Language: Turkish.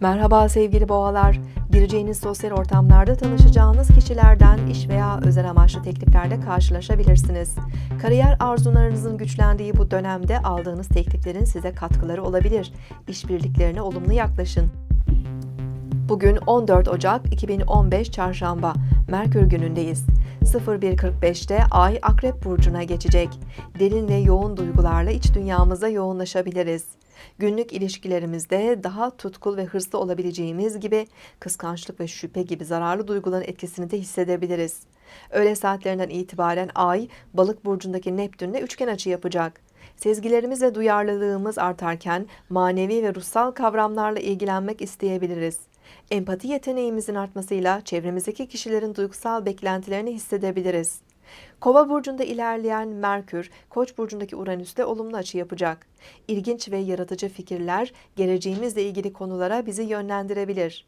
Merhaba sevgili boğalar. Gireceğiniz sosyal ortamlarda tanışacağınız kişilerden iş veya özel amaçlı tekliflerle karşılaşabilirsiniz. Kariyer arzularınızın güçlendiği bu dönemde aldığınız tekliflerin size katkıları olabilir. İşbirliklerine olumlu yaklaşın. Bugün 14 Ocak 2015 Çarşamba, Merkür günündeyiz. 01.45'te Ay Akrep Burcu'na geçecek. Derin ve yoğun duygularla iç dünyamıza yoğunlaşabiliriz. Günlük ilişkilerimizde daha tutkul ve hırslı olabileceğimiz gibi kıskançlık ve şüphe gibi zararlı duyguların etkisini de hissedebiliriz. Öğle saatlerinden itibaren Ay, Balık burcundaki Neptün'le üçgen açı yapacak. Sezgilerimiz ve duyarlılığımız artarken manevi ve ruhsal kavramlarla ilgilenmek isteyebiliriz. Empati yeteneğimizin artmasıyla çevremizdeki kişilerin duygusal beklentilerini hissedebiliriz. Kova burcunda ilerleyen Merkür, Koç burcundaki Uranüs'te olumlu açı yapacak. İlginç ve yaratıcı fikirler geleceğimizle ilgili konulara bizi yönlendirebilir.